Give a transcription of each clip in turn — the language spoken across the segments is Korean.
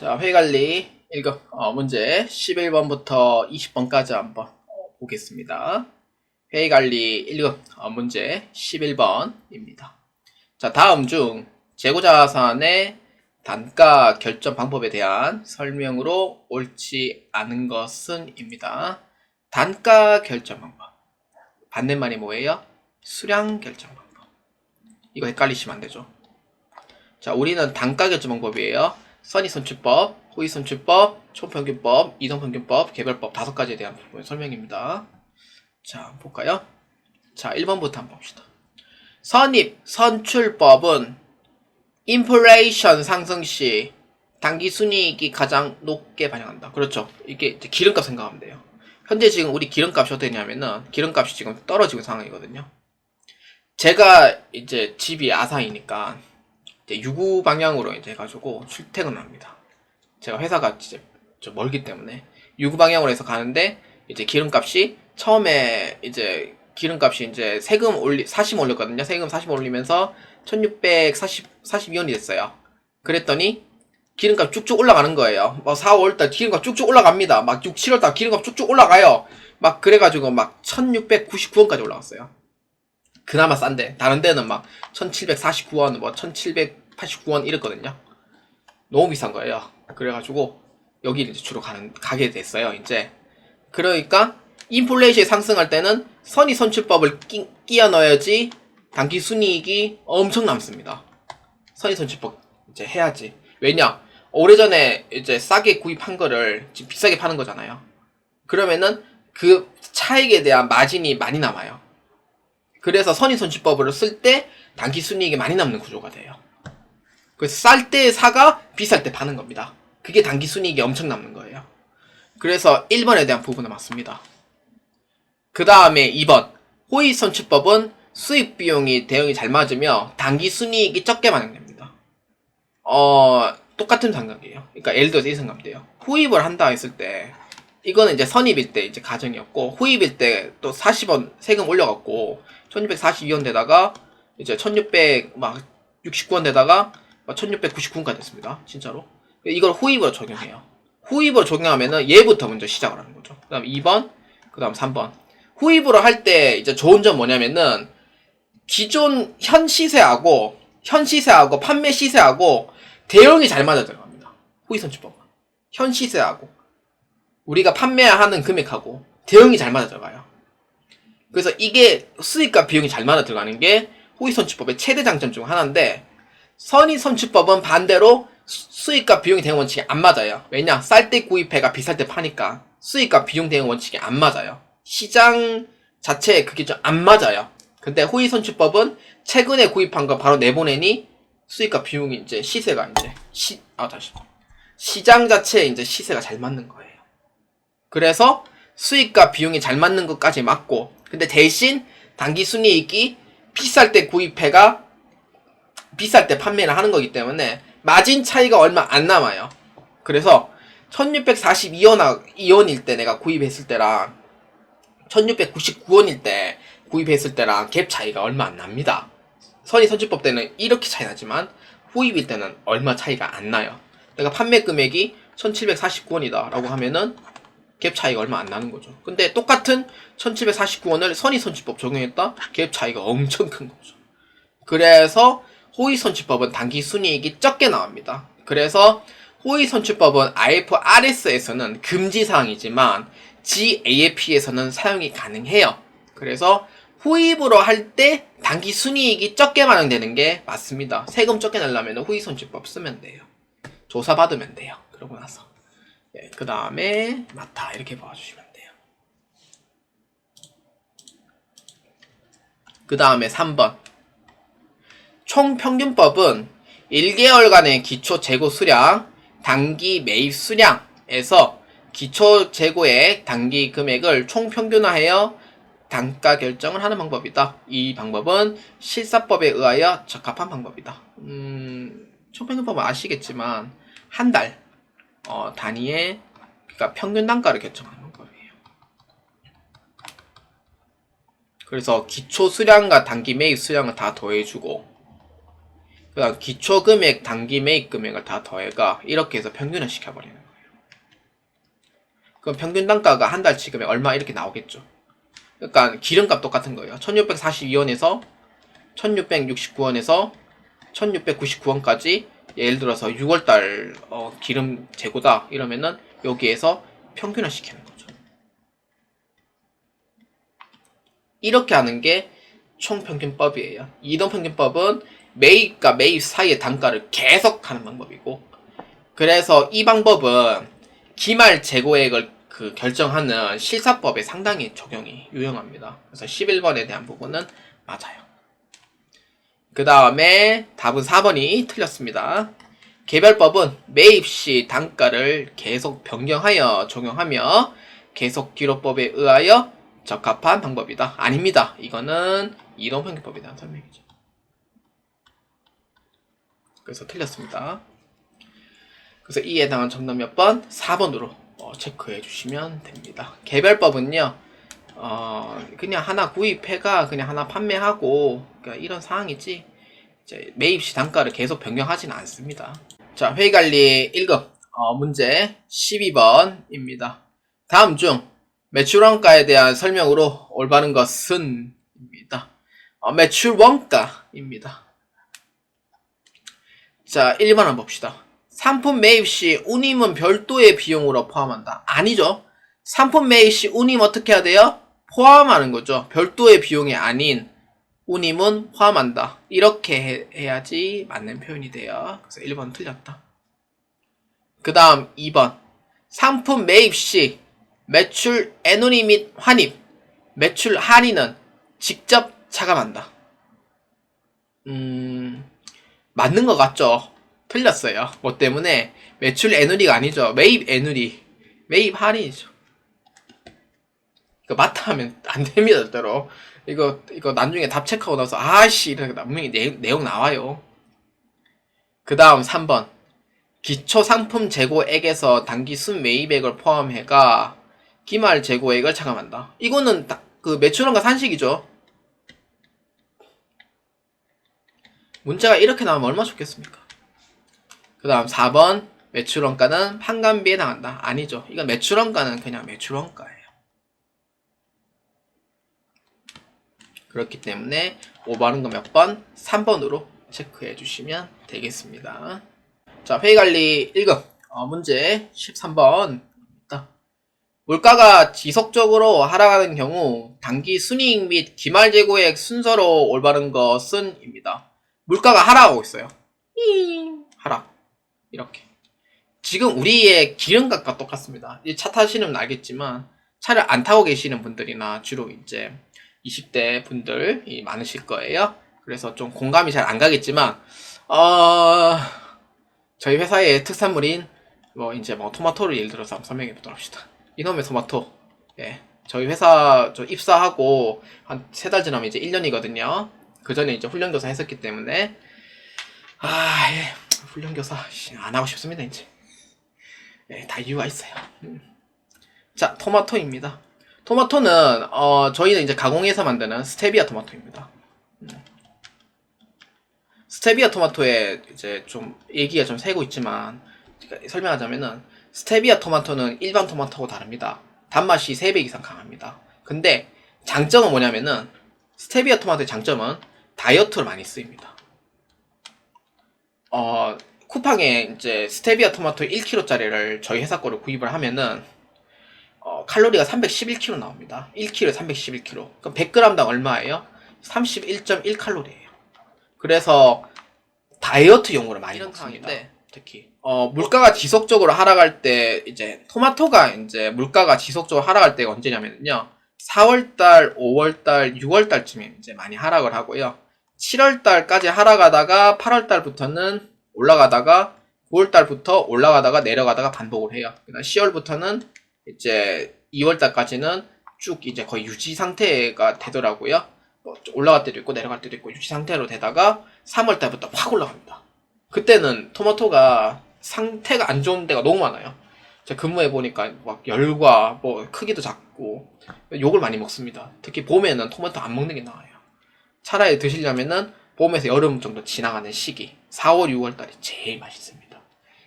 자, 회관리 1급 어, 문제 11번부터 20번까지 한번 어, 보겠습니다. 회의관리 1급 어, 문제 11번입니다. 자, 다음 중 재고자산의 단가 결정 방법에 대한 설명으로 옳지 않은 것은 입니다. 단가 결정 방법. 반대말이 뭐예요? 수량 결정 방법. 이거 헷갈리시면 안 되죠. 자, 우리는 단가 결정 방법이에요. 선의선출법, 호의선출법, 총평균법, 이동평균법, 개별법 다섯 가지에 대한 부분 설명입니다. 자, 볼까요? 자, 1번부터 한번 봅시다. 선입, 선출법은 인플레이션 상승 시 단기 순이익이 가장 높게 반영한다. 그렇죠. 이게 기름값 생각하면 돼요. 현재 지금 우리 기름값이 어떻게 되냐면은 기름값이 지금 떨어지고 상황이거든요. 제가 이제 집이 아사이니까 이제 유구 방향으로 이제 해가지고 출퇴근을 합니다. 제가 회사가 이제 좀 멀기 때문에 유구 방향으로 해서 가는데 이제 기름값이 처음에 이제 기름값이 이제 세금 올리 40 올렸거든요. 세금 40 올리면서 1640 42원이 됐어요. 그랬더니 기름값 쭉쭉 올라가는 거예요. 뭐 4, 5월달 기름값 쭉쭉 올라갑니다. 막 6, 7월달 기름값 쭉쭉 올라가요. 막 그래가지고 막 1699원까지 올라갔어요. 그나마 싼데 다른 데는 막 1749원 뭐 1789원 이랬거든요. 너무 비싼 거예요. 그래가지고 여기를 이제 주로 가는 가게 됐어요 이제. 그러니까 인플레이션이 상승할 때는 선의 선출법을 끼, 끼워 넣어야지 단기 순이익이 엄청 남습니다. 선의 선출법 이제 해야지. 왜냐? 오래전에 이제 싸게 구입한 거를 지금 비싸게 파는 거잖아요. 그러면은 그 차익에 대한 마진이 많이 남아요. 그래서 선의선취법을 쓸 때 단기 순이익이 많이 남는 구조가 돼요. 그래서 쌀 때 사가 비쌀 때 파는 겁니다. 그게 단기 순이익이 엄청 남는 거예요. 그래서 1번에 대한 부분은 맞습니다. 그 다음에 2번 호의선취법은 수입 비용이 대응이 잘 맞으며 단기 순이익이 적게 반영됩니다. 어 똑같은 생각이에요. 그러니까 예를 들어서 이 생각하면 돼요. 후입을 한다 했을 때 이거는 이제 선입일 때 이제 가정이었고 후입일 때 또 40원 세금 올려갖고 1642원 되다가 이제 1600막 69원 되다가 1699원까지 됐습니다. 진짜로. 이걸 후입으로 적용해요. 후입으로 적용하면은 얘부터 먼저 시작을 하는 거죠. 그 다음 2번, 그 다음 3번. 후입으로 할 때 이제 좋은 점 뭐냐면은 기존 현 시세하고 현 시세하고 판매 시세하고 대응이 잘 맞아 들어갑니다. 후입선취법은. 현 시세하고 우리가 판매하는 금액하고 대응이 잘 맞아 들어가요. 그래서 이게 수익과 비용이 잘 맞아 들어가는 게 호의 선취법의 최대 장점 중 하나인데 선의 선취법은 반대로 수- 수익과 비용이 대응 원칙이 안 맞아요. 왜냐? 쌀 때 구입해가 비쌀 때 파니까 수익과 비용 대응 원칙이 안 맞아요. 시장 자체에 그게 좀 안 맞아요. 근데 호의 선취법은 최근에 구입한 거 바로 내보내니 수익과 비용이 이제 시세가 이제 시, 아, 다시. 시장 자체에 이제 시세가 잘 맞는 거예요. 그래서 수익과 비용이 잘 맞는 것까지 맞고 근데 대신 단기 순이익이 비쌀 때 구입해가 비쌀 때 판매를 하는 거기 때문에 마진 차이가 얼마 안 남아요. 그래서 1642원, 2원일 때 내가 구입했을 때랑 1699원일 때 구입했을 때랑 갭 차이가 얼마 안 납니다. 선의 선취법 때는 이렇게 차이 나지만 후입일 때는 얼마 차이가 안 나요. 내가 판매 금액이 1749원이다 라고 하면은 갭 차이가 얼마 안 나는 거죠. 근데 똑같은 1749원을 선의선취법 적용했다? 갭 차이가 엄청 큰 거죠. 그래서 호의선취법은 단기 순이익이 적게 나옵니다. 그래서 호의선취법은 IFRS에서는 금지사항이지만 GAF에서는 사용이 가능해요. 그래서 후입으로 할 때 단기 순이익이 적게 반영되는 게 맞습니다. 세금 적게 내려면 호의선취법 쓰면 돼요. 조사받으면 돼요. 그러고 나서. 예, 그 다음에 맞다 이렇게 봐주시면 돼요. 그 다음에 3번 총평균법은 1개월간의 기초 재고 수량, 단기 매입 수량에서 기초 재고의 단기 금액을 총평균화하여 단가 결정을 하는 방법이다. 이 방법은 실사법에 의하여 적합한 방법이다. 음, 총평균법은 아시겠지만 한 달, 어, 단위의 그러니까 평균 단가를 결정하는 방법이에요. 그래서 기초 수량과 단기 매입 수량을 다 더해주고 그다음 기초 금액, 단기 매입 금액을 다 더해가 이렇게 해서 평균을 시켜버리는 거예요. 그럼 평균 단가가 한 달치 금액 얼마 이렇게 나오겠죠. 그러니까 기름값 똑같은 거예요. 1642원에서 1669원에서 1699원까지 예를 들어서 6월달 어, 기름 재고다 이러면은 여기에서 평균을 시키는 거죠. 이렇게 하는 게 총평균법이에요. 이동평균법은 매입과 매입 사이의 단가를 계속 하는 방법이고 그래서 이 방법은 기말 재고액을 그 결정하는 실사법에 상당히 적용이 유용합니다. 그래서 11번에 대한 부분은 맞아요. 그 다음에 답은 4번이 틀렸습니다. 개별법은 매입 시 단가를 계속 변경하여 적용하며 계속 기록법에 의하여 적합한 방법이다. 아닙니다. 이거는 이동평균법에 대한 설명이죠. 그래서 틀렸습니다. 그래서 이에 해당한 정답 몇 번? 4번으로 어, 체크해 주시면 됩니다. 개별법은요, 어, 그냥 하나 구입해가 그냥 하나 판매하고 그러니까 이런 상황이지 이제 매입 시 단가를 계속 변경하지는 않습니다. 자, 회의관리 1급 어, 문제 12번입니다. 다음 중 매출 원가에 대한 설명으로 올바른 것은 입니다. 어, 매출 원가입니다. 자, 1번 한번 봅시다. 상품 매입 시 운임은 별도의 비용으로 포함한다. 아니죠. 상품 매입 시 운임 어떻게 해야 돼요? 포함하는 거죠. 별도의 비용이 아닌 운임은 포함한다. 이렇게 해, 해야지 맞는 표현이 돼요. 그래서 1번 틀렸다. 그 다음 2번. 상품 매입 시 매출 애누리 및 환입, 매출 할인은 직접 차감한다. 음, 맞는 것 같죠? 틀렸어요. 뭐 때문에 매출 애누리가 아니죠. 매입 애누리, 매입 할인이죠. 이거 맞다 하면 안 됩니다, 절대로. 이거, 이거 나중에 답 체크하고 나서, 아씨, 이렇게 분명히 내용, 내용 나와요. 그 다음 3번. 기초 상품 재고액에서 단기 순 매입액을 포함해가 기말 재고액을 차감한다. 이거는 딱 그 매출원가 산식이죠. 문제가 이렇게 나오면 얼마나 좋겠습니까? 그 다음 4번 매출원가는 판관비에 나간다. 아니죠. 이건 매출원가는 그냥 매출원가예요. 그렇기 때문에 오바른 거몇 번? 3번으로 체크해 주시면 되겠습니다. 자, 회의관리 1급 어, 문제 13번입니다. 물가가 지속적으로 하락하는 경우 단기 순이익 및 기말 재고액 순서로 올바른 것은 입니다. 물가가 하락하고 있어요. 잉, 하락. 이렇게. 지금 우리의 기름값과 똑같습니다. 이차 타시는 분 알겠지만 차를 안 타고 계시는 분들이나 주로 이제 20대 분들이 많으실 거예요. 그래서 좀 공감이 잘 안 가겠지만 어... 저희 회사의 특산물인 뭐 이제 뭐 토마토를 예를 들어서 한번 설명해 보도록 합시다. 이놈의 토마토. 예. 저희 회사 저 입사하고 한 세 달 지나면 이제 1년이거든요. 그 전에 이제 훈련교사 했었기 때문에 아, 예. 훈련교사 씨, 안 하고 싶습니다, 이제. 예, 다 이유가 있어요. 음. 자, 토마토입니다. 토마토는 어, 저희는 이제 가공해서 만드는 스테비아 토마토입니다. 음. 스테비아 토마토에 이제 좀 얘기가 좀 새고 있지만 설명하자면은 스테비아 토마토는 일반 토마토하고 다릅니다. 단맛이 3배 이상 강합니다. 근데 장점은 뭐냐면은 스테비아 토마토의 장점은 다이어트로 많이 쓰입니다. 어, 쿠팡에 이제 스테비아 토마토 1kg짜리를 저희 회사 거를 구입을 하면은 어, 칼로리가 311kcal 나옵니다. 1kg에 311kcal. 그럼 100g당 얼마예요? 31.1칼로리예요. 그래서 다이어트용으로 많이 먹습니다. 특히 어, 물가가 지속적으로 하락할 때 이제 토마토가 이제 물가가 지속적으로 하락할 때가 언제냐면요. 4월달, 5월달, 6월달쯤에 이제 많이 하락을 하고요. 7월달까지 하락하다가 8월달부터는 올라가다가 9월달부터 올라가다가 내려가다가 반복을 해요. 그다음 10월부터는 이제 2월달까지는 쭉 이제 거의 유지 상태가 되더라고요. 뭐 올라갈 때도 있고 내려갈 때도 있고 유지 상태로 되다가 3월달부터 확 올라갑니다. 그때는 토마토가 상태가 안 좋은 데가 너무 많아요. 제가 근무해 보니까 막 열과 뭐 크기도 작고 욕을 많이 먹습니다. 특히 봄에는 토마토 안 먹는 게 나아요. 차라리 드시려면은 봄에서 여름 정도 지나가는 시기 4, 5, 6월 달이 제일 맛있습니다.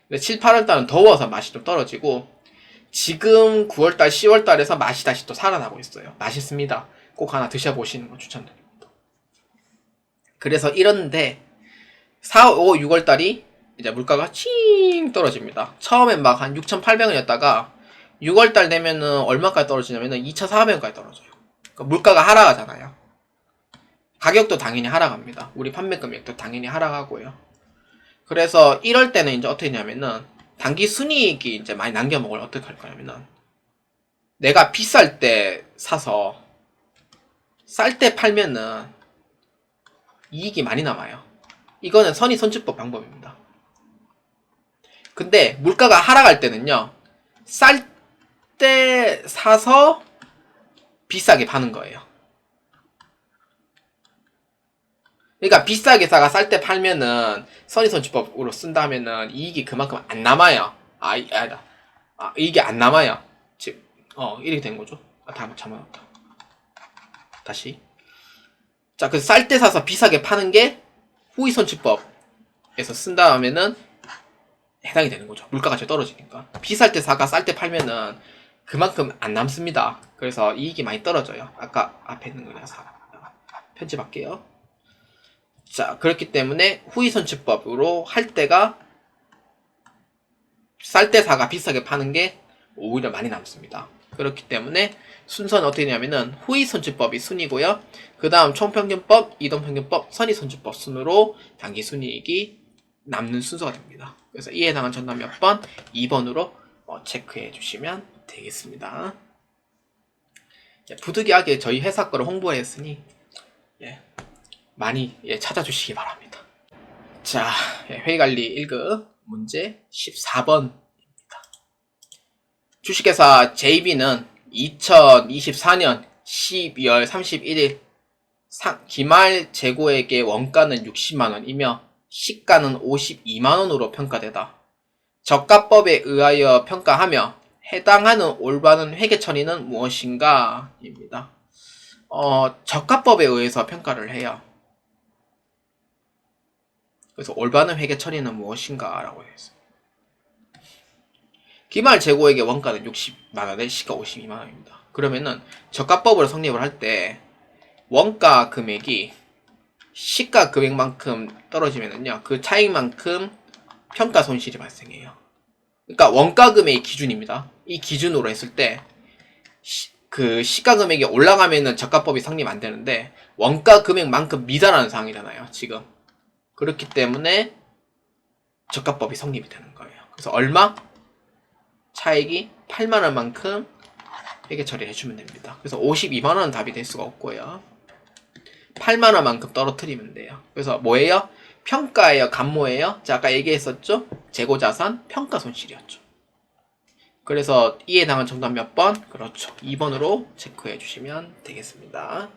근데 7, 8월 달은 더워서 맛이 좀 떨어지고 지금 9월 달, 10월 달에서 맛이 다시 또 살아나고 있어요. 맛있습니다. 꼭 하나 드셔보시는 거 추천드립니다. 그래서 이런데 4, 5, 6월 달이 이제 물가가 칭 떨어집니다. 처음엔 막 한 6,800원이었다가 6월 달 되면은 얼마까지 떨어지냐면은 2,400원까지 떨어져요. 그러니까 물가가 하락하잖아요. 가격도 당연히 하락합니다. 우리 판매 금액도 당연히 하락하고요. 그래서 이럴 때는 이제 어떻게 하냐면은 단기 순이익이 이제 많이 남겨 먹을 어떻게 할 거냐면은 내가 비쌀 때 사서 쌀 때 팔면은 이익이 많이 남아요. 이거는 선의 선취법 방법입니다. 근데 물가가 하락할 때는요. 쌀 때 사서 비싸게 파는 거예요. 그러니까 비싸게 사가 쌀 때 팔면은 선의선취법으로 쓴다면은 이익이 그만큼 안 남아요. 아, 이- 아니다. 아, 이익이 안 남아요. 즉, 어, 이렇게 된 거죠. 아, 다 잘못했다. 다시. 자, 그래서 쌀 때 사서 비싸게 파는 게 후의선취법에서 쓴다면은 해당이 되는 거죠. 물가가 제일 떨어지니까. 비쌀 때 사가 쌀 때 팔면은 그만큼 안 남습니다. 그래서 이익이 많이 떨어져요. 아까 앞에 있는 거냐, 사. 편집할게요. 자, 그렇기 때문에 후의선취법으로 할 때가 쌀 때 사가 비싸게 파는 게 오히려 많이 남습니다. 그렇기 때문에 순서는 어떻게 되냐면은 후의선취법이 순이고요. 그 다음 총평균법, 이동평균법, 선의선취법 순으로 단기 순이익이 남는 순서가 됩니다. 그래서 이에 해당한 전담 몇 번? 2번으로 어, 체크해 주시면 되겠습니다. 예, 부득이하게 저희 회사 거를 홍보를 했으니 예, 많이 예, 찾아주시기 바랍니다. 자, 예, 회의관리 1급 문제 14번입니다. 주식회사 JB는 2024년 12월 31일 상, 기말 재고액의 원가는 60만원이며 시가는 52만원으로 평가되다. 저가법에 의하여 평가하며 해당하는 올바른 회계 처리는 무엇인가? 입니다. 어, 저가법에 의해서 평가를 해요. 그래서 올바른 회계 처리는 무엇인가? 라고 했어요. 기말 재고액의 원가는 60만원에 시가 52만원입니다. 그러면은 저가법으로 성립을 할 때 원가 금액이 시가 금액만큼 떨어지면은요, 그 차익만큼 평가 손실이 발생해요. 그러니까 원가 금액이 기준입니다. 이 기준으로 했을 때, 시, 그 시가 금액이 올라가면은 저가법이 성립 안 되는데, 원가 금액만큼 미달하는 상황이잖아요, 지금. 그렇기 때문에 저가법이 성립이 되는 거예요. 그래서 얼마? 차익이 8만원 만큼 회계 처리를 해주면 됩니다. 그래서 52만원은 답이 될 수가 없고요. 8만원 만큼 떨어뜨리면 돼요. 그래서 뭐예요? 평가예요? 감모예요? 자, 아까 얘기했었죠? 재고자산, 평가 손실이었죠. 그래서 이에 해당한 정답 몇 번? 그렇죠. 2번으로 체크해 주시면 되겠습니다.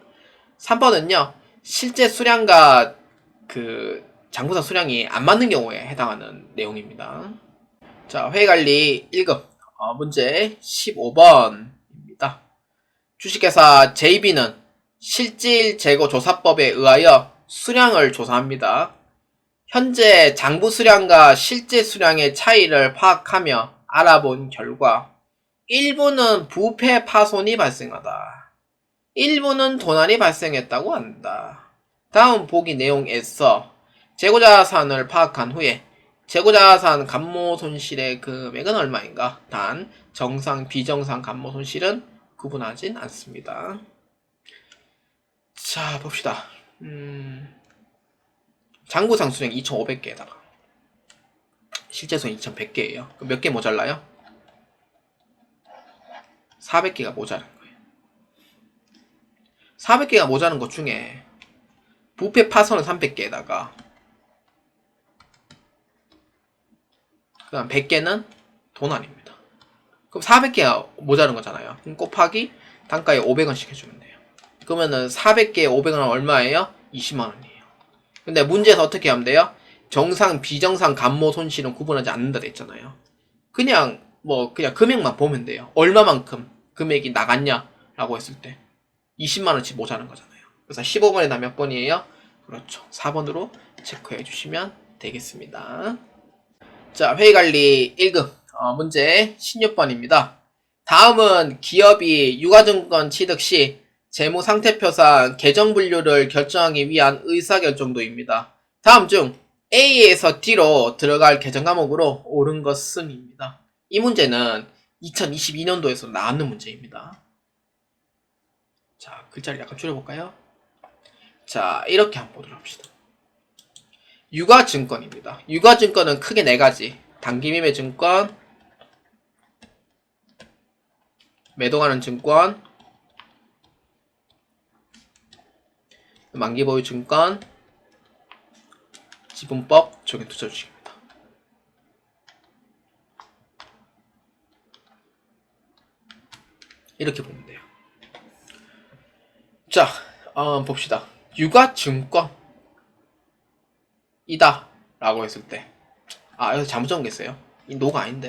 3번은요, 실제 수량과 그 장부상 수량이 안 맞는 경우에 해당하는 내용입니다. 자, 회의관리 1급 어, 문제 15번입니다. 주식회사 JB는 실질 재고 조사법에 의하여 수량을 조사합니다. 현재 장부 수량과 실제 수량의 차이를 파악하며 알아본 결과 일부는 부패 파손이 발생하다. 일부는 도난이 발생했다고 한다. 다음 보기 내용에서 재고자산을 파악한 후에 재고자산 감모 손실의 금액은 얼마인가? 단 정상 비정상 감모 손실은 구분하진 않습니다. 자 봅시다. 음, 장부상 수량 2,500개에다가 실제 수량 2,100개예요. 몇 개 모자라요? 400개가 모자란 거예요. 400개가 모자란 것 중에 부패 파손은 300개에다가 그다음 100개는 도난입니다. 그럼 400개가 모자란 거잖아요. 그럼 곱하기 단가에 500원씩 해주면 돼요. 그러면은 400개에 500원은 얼마예요? 20만 원이에요. 근데 문제에서 어떻게 하면 돼요? 정상, 비정상 감모 손실은 구분하지 않는다 됐잖아요. 그냥 뭐 그냥 금액만 보면 돼요. 얼마만큼 금액이 나갔냐라고 했을 때 20만 원치 모자란 거잖아요. 그래서 15번에 나 몇 번이에요? 그렇죠. 4번으로 체크해 주시면 되겠습니다. 자, 회의관리 1급 어, 문제 16번입니다. 다음은 기업이 유가증권 취득 시 재무상태표상 계정분류를 결정하기 위한 의사결정도입니다. 다음 중 A에서 D로 들어갈 계정 과목으로 옳은 것은입니다. 이 문제는 2022년도에서 나왔는 문제입니다. 자, 글자를 약간 줄여볼까요? 자, 이렇게 한번 보도록 합시다. 유가증권입니다. 유가증권은 크게 네 가지. 단기매매 증권, 매도가는 증권, 만기보유 증권, 지분법 적용 투자 주식입니다. 이렇게 보면 돼요. 자, 어, 봅시다. 유가증권 이다 라고 했을 때. 아, 여기서 잘못 적은겠어요. 이 노가 아닌데.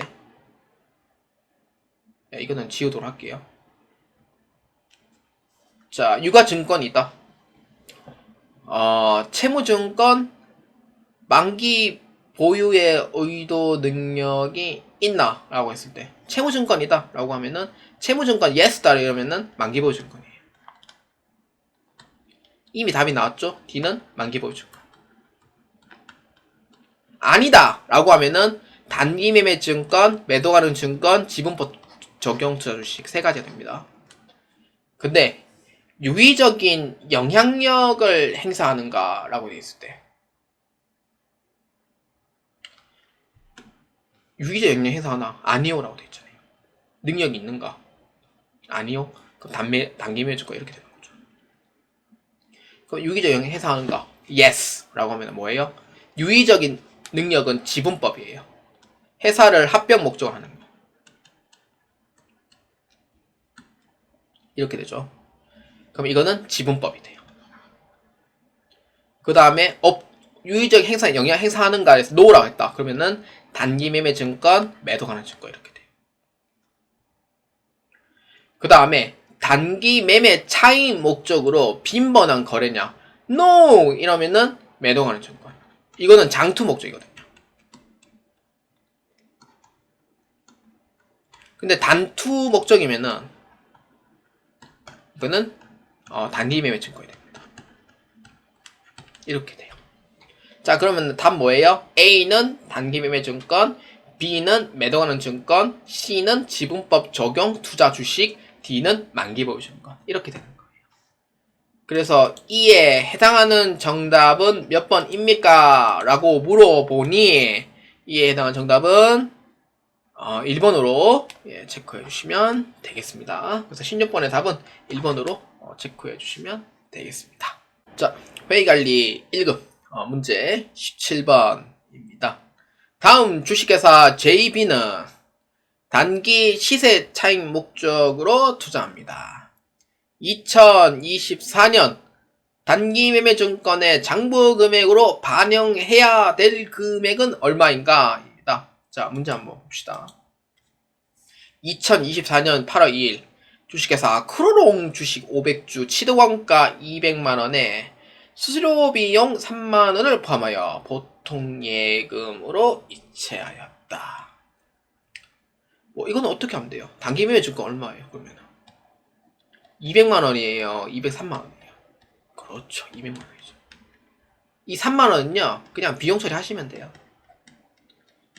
야, 이거는 지우도록 할게요. 자 유가증권이다. 어, 채무증권 만기 보유의 의도 능력이 있나 라고 했을 때. 채무증권이다 라고 하면은 채무증권 yes다 이러면은 만기 보유 증권이에요. 이미 답이 나왔죠? D는 만기 보유 증권 아니다 라고 하면은 단기 매매 증권, 매도 가능 증권, 지분법 적용 투자 주식 세 가지가 됩니다. 근데 유의적인 영향력을 행사하는가 라고 되어 있을 때 유의적 영향력 행사하나? 아니요 라고 되어 있잖아요. 능력이 있는가? 아니요. 그럼 단매, 단기 매매 증권 이렇게 되는 거죠. 그럼 유의적 영향 행사하는가? yes 라고 하면 뭐예요? 유의적인 능력은 지분법이에요. 회사를 합병 목적으로 하는 거. 이렇게 되죠. 그럼 이거는 지분법이 돼요. 그 다음에 업 유의적 행사 영향 행사하는가 해서 노라고 했다. 그러면은 단기 매매 증권, 매도 가능 증권 이렇게 돼요. 그 다음에 단기 매매 차익 목적으로 빈번한 거래냐? NO! 이러면은 매도 가능 증권. 이거는 장투 목적이거든요. 근데 단투 목적이면은 이거는 어, 단기 매매 증권이 됩니다. 이렇게 돼요. 자 그러면 답 뭐예요? A는 단기 매매 증권, B는 매도하는 증권, C는 지분법 적용 투자 주식, D는 만기 보유 증권 이렇게 거예요. 그래서 이에 해당하는 정답은 몇 번입니까? 라고 물어보니 이에 해당하는 정답은 어, 1번으로 예, 체크해 주시면 되겠습니다. 그래서 16번의 답은 1번으로 어, 체크해 주시면 되겠습니다. 자, 회의관리 1급 어, 문제 17번입니다. 다음 주식회사 JB는 단기 시세 차익 목적으로 투자합니다. 2024년 단기 매매 증권의 장부 금액으로 반영해야 될 금액은 얼마인가? 입니다. 자, 문제 한번 봅시다. 2024년 8월 2일 주식회사 크로롱 주식 500주 취득원가 200만원에 수수료 비용 3만원을 포함하여 보통 예금으로 이체하였다. 뭐 이거는 어떻게 하면 돼요? 단기 매매 증권 얼마예요? 그러면 200만 원이에요. 203만 원이에요. 그렇죠. 200만 원이죠. 이 3만 원은요. 그냥 비용 처리하시면 돼요.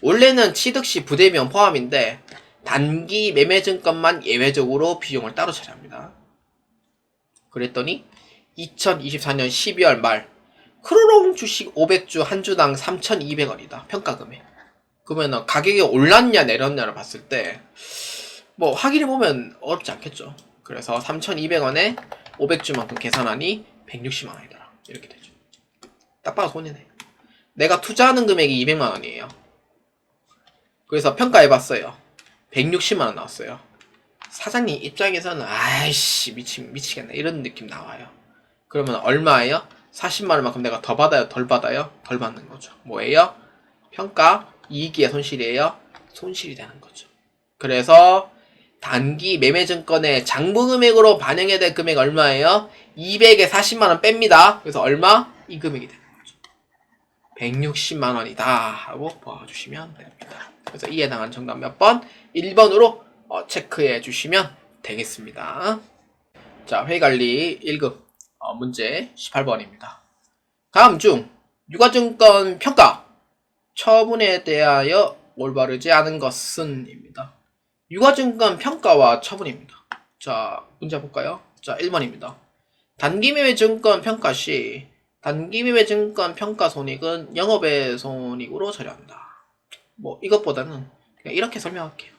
원래는 취득 시 부대비용 포함인데 단기 매매 증권만 예외적으로 비용을 따로 처리합니다. 그랬더니 2024년 12월 말 크로롱 주식 500주 한 주당 3,200원이다. 평가 금액. 그러면 가격이 올랐냐 내렸냐를 봤을 때 뭐 확인해 보면 어렵지 않겠죠. 그래서 3,200원에 500주만큼 계산하니 160만 원이더라. 이렇게 되죠. 딱 봐도 손해네. 내가 투자하는 금액이 200만 원이에요. 그래서 평가해봤어요. 160만 원 나왔어요. 사장님 입장에서는 아이씨 미치 미치겠네 이런 느낌 나와요. 그러면 얼마예요? 40만 원만큼 내가 더 받아요, 덜 받아요? 덜 받는 거죠. 뭐예요? 평가 이익이야 손실이에요? 손실이 되는 거죠. 그래서 단기 매매 증권의 장부 금액으로 반영해야 될 금액 얼마예요? 200에 40만 원 뺍니다. 그래서 얼마? 이 금액이 되는 거죠. 160만 원이다 하고 봐주시면 됩니다. 그래서 이에 해당하는 정답 몇 번? 1번으로 어, 체크해 주시면 되겠습니다. 자, 회관리 1급 어, 문제 18번입니다. 다음 중 유가증권 평가 처분에 대하여 올바르지 않은 것은입니다. 유가증권 평가와 처분입니다. 자, 문제 볼까요? 자, 1번입니다. 단기매매 증권 평가 시 단기매매 증권 평가 손익은 영업의 손익으로 처리한다. 뭐 이것보다는 그냥 이렇게 설명할게요.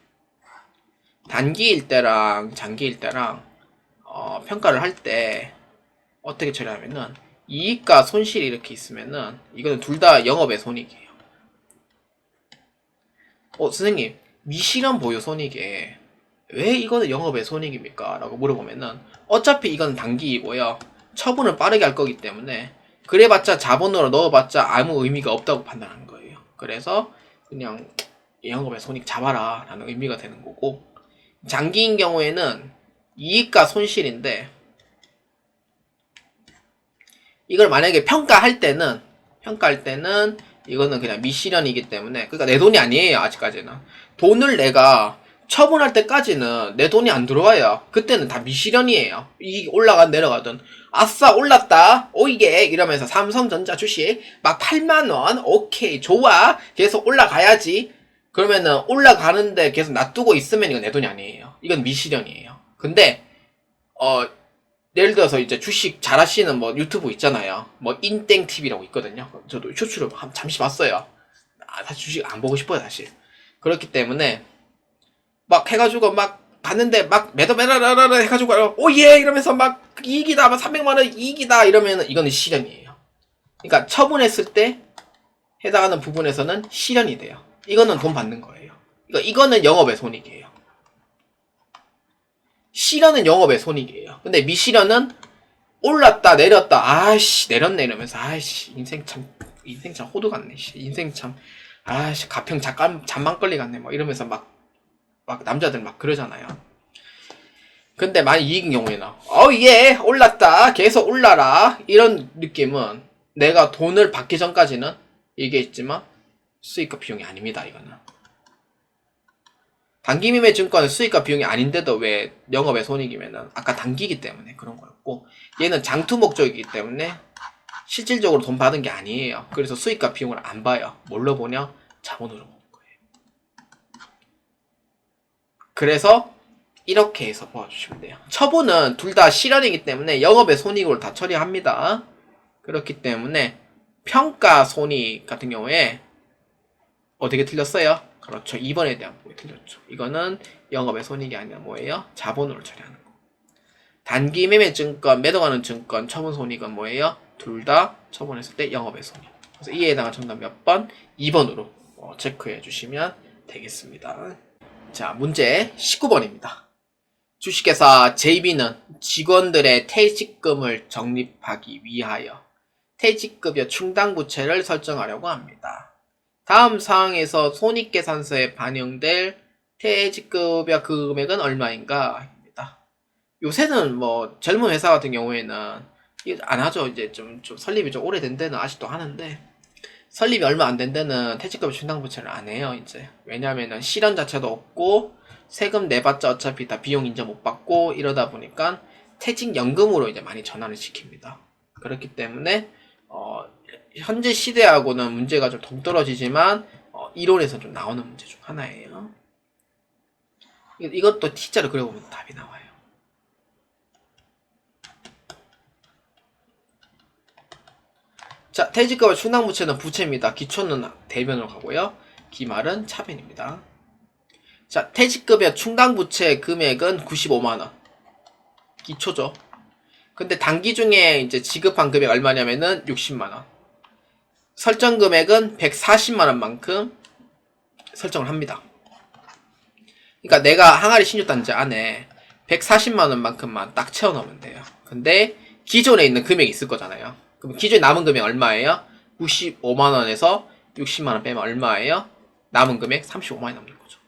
단기일 때랑 장기일 때랑 어, 평가를 할 때 어떻게 처리하면은 이익과 손실이 이렇게 있으면은 이거는 둘 다 영업의 손익이에요. 어 선생님 미실현 보유 손익에 왜 이거는 영업의 손익입니까? 라고 물어보면은 어차피 이건 단기이고요. 처분을 빠르게 할 거기 때문에 그래봤자 자본으로 넣어봤자 아무 의미가 없다고 판단하는 거예요. 그래서 그냥 영업의 손익 잡아라 라는 의미가 되는 거고 장기인 경우에는 이익과 손실인데 이걸 만약에 평가할 때는 평가할 때는 이거는 그냥 미실현이기 때문에 그러니까 내 돈이 아니에요 아직까지는 돈을 내가 처분할 때까지는 내 돈이 안 들어와요. 그때는 다 미실현이에요. 이 올라가 내려가든. 아싸 올랐다. 오이게. 이러면서 삼성전자 주식 막 8만원. 오케이 좋아. 계속 올라가야지. 그러면은 올라가는데 계속 놔두고 있으면 이건 내 돈이 아니에요. 이건 미실현이에요. 근데 어 예를 들어서 이제 주식 잘 하시는 뭐 유튜브 있잖아요. 뭐 인땡 TV라고 있거든요. 저도 쇼츠를 한 잠시 봤어요. 아, 사실 주식 안 보고 싶어요, 사실. 그렇기 때문에 막 해가지고 막 봤는데 막 매도 매라라라 해가지고 오예 이러면서 막 이익이다, 막 300만 원 이익이다 이러면 이거는 실현이에요. 그러니까 처분했을 때 해당하는 부분에서는 실현이 돼요. 이거는 돈 받는 거예요. 그러니까 이거는 영업의 손익이에요. 실현은 영업의 손익이에요. 근데 미실현은 올랐다 내렸다 아씨 내렸네 이러면서 아이씨 인생 참 인생 참 호두 같네 씨. 인생 참 아씨 가평 잠깐 잠만걸리 같네 뭐 이러면서 막 막 남자들 막 그러잖아요. 근데 많이 이익인 경우에는 어예 올랐다 계속 올라라 이런 느낌은 내가 돈을 받기 전까지는 얘기했지만 수익과 비용이 아닙니다 이거는. 단기매매 증권은 수익과 비용이 아닌데도 왜 영업의 손익이면은 아까 단기이기 때문에 그런 거였고 얘는 장투 목적이기 때문에 실질적으로 돈 받은 게 아니에요. 그래서 수익과 비용을 안 봐요. 뭘로 보냐? 자본으로 보는 거예요. 그래서 이렇게 해서 보아주시면 돼요. 처분은 둘 다 실현이기 때문에 영업의 손익으로 다 처리합니다. 그렇기 때문에 평가 손익 같은 경우에 어떻게 틀렸어요? 그렇죠. 2번에 대한 부분이 틀렸죠. 이거는 영업의 손익이 아니라 뭐예요? 자본으로 처리하는 거. 단기 매매 증권, 매도가는 증권, 처분 손익은 뭐예요? 둘 다 처분했을 때 영업의 손익. 그래서 이에 해당한 정답 몇 번? 2번으로 어, 체크해 주시면 되겠습니다. 자, 문제 19번입니다. 주식회사 JB는 직원들의 퇴직금을 적립하기 위하여 퇴직급여 충당부채를 설정하려고 합니다. 다음 사항에서 손익계산서에 반영될 퇴직급여 그 금액은 얼마인가? 입니다. 요새는 뭐 젊은 회사 같은 경우에는 안 하죠. 이제 좀, 좀 설립이 좀 오래된 데는 아직도 하는데 설립이 얼마 안 된 데는 퇴직급여 충당부채를 안 해요. 이제 왜냐하면은 실현 자체도 없고 세금 내봤자 어차피 다 비용 인정 못 받고 이러다 보니까 퇴직연금으로 이제 많이 전환을 시킵니다. 그렇기 때문에 어, 현재 시대하고는 문제가 좀 동떨어지지만 어, 이론에서 좀 나오는 문제 중 하나예요. 이- 이것도 T자로 그려보면 답이 나와요. 자, 퇴직금의 충당부채는 부채입니다. 기초는 대변으로 가고요. 기말은 차변입니다. 자, 퇴직급여 충당부채 금액은 95만원. 기초죠. 근데 단기 중에 이제 지급한 금액 얼마냐면은 60만원. 설정 금액은 140만원만큼 설정을 합니다. 그러니까 내가 항아리 신유단지 안에 140만원만큼만 딱 채워 넣으면 돼요. 근데 기존에 있는 금액이 있을 거잖아요. 그럼 기존에 남은 금액 얼마예요? 95만원에서 60만원 빼면 얼마예요? 남은 금액 35만원이 남는 거죠.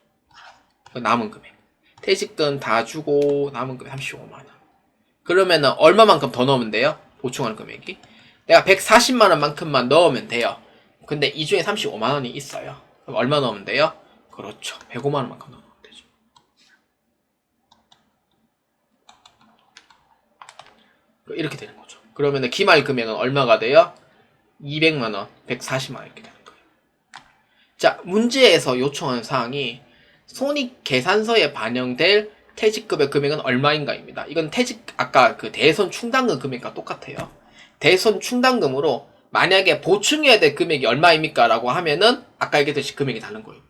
그 남은 금액. 퇴직금 다 주고 남은 금액 35만원. 그러면은 얼마만큼 더 넣으면 돼요? 보충하는 금액이. 내가 140만원만큼만 넣으면 돼요. 근데 이 중에 35만 원이 있어요. 그럼 얼마 넣으면 돼요? 그렇죠. 105만 원만큼 넣으면 되죠. 이렇게 되는 거죠. 그러면 기말 금액은 얼마가 돼요? 200만 원, 140만 원 이렇게 되는 거예요. 자, 문제에서 요청하는 사항이 손익 계산서에 반영될 퇴직급의 금액은 얼마인가입니다. 이건 퇴직 아까 그 대손 충당금 금액과 똑같아요. 대손 충당금으로 만약에 보충해야 될 금액이 얼마입니까? 라고 하면은 아까 얘기했듯이 금액이 다른 거예요.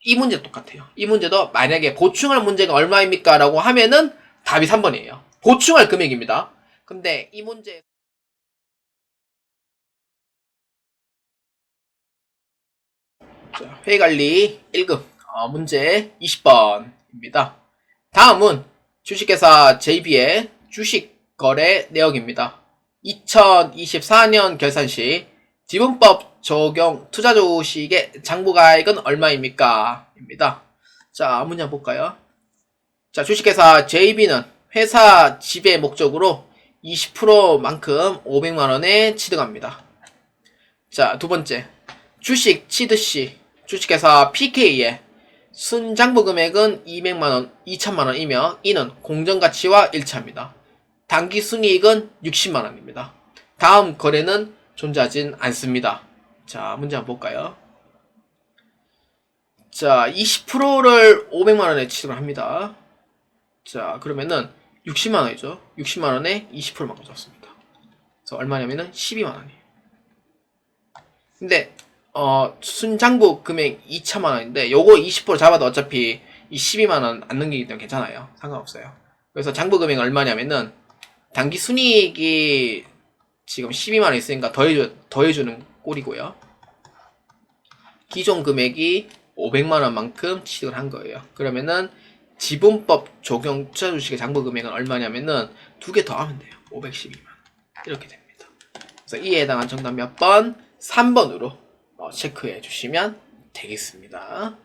이 문제 똑같아요. 이 문제도 만약에 보충할 문제가 얼마입니까? 라고 하면은 답이 3번이에요. 보충할 금액입니다. 근데 이 문제 자, 회의관리 1급 어, 문제 20번입니다. 다음은 주식회사 JB의 주식 거래 내역입니다. 2024년 결산 시 지분법 적용 투자 주식의 장부가액은 얼마입니까? 입니다. 자, 문제 볼까요? 자, 주식회사 JB는 회사 지배 목적으로 20%만큼 500만원에 취득합니다. 자, 두 번째. 주식 취득 시 주식회사 PK의 순장부 금액은 200만원, 2천만원이며 이는 공정가치와 일치합니다. 단기 순이익은 60만원입니다. 다음 거래는 존재하진 않습니다. 자, 문제 한번 볼까요? 자, 20%를 500만원에 취득을 합니다. 자, 그러면은 60만 원이죠. 60만 원에 20%만큼 줬습니다. 그래서 얼마냐면은 12만 원이에요. 근데 어, 순장부 금액 2천만 원인데 요거 20% 잡아도 어차피 이 12만 원 안 넘기기 때문에 괜찮아요. 상관없어요. 그래서 장부 금액 얼마냐면은 단기 순이익이 지금 12만 원 있으니까 더해주, 더해주는 꼴이고요. 기존 금액이 500만 원만큼 취득을 한 거예요. 그러면은 지분법 적용 투자 주식의 장부 금액은 얼마냐면은 두 개 더 하면 돼요. 512만 원. 이렇게 됩니다. 그래서 이에 해당한 정답 몇 번? 3번으로 어, 체크해 주시면 되겠습니다.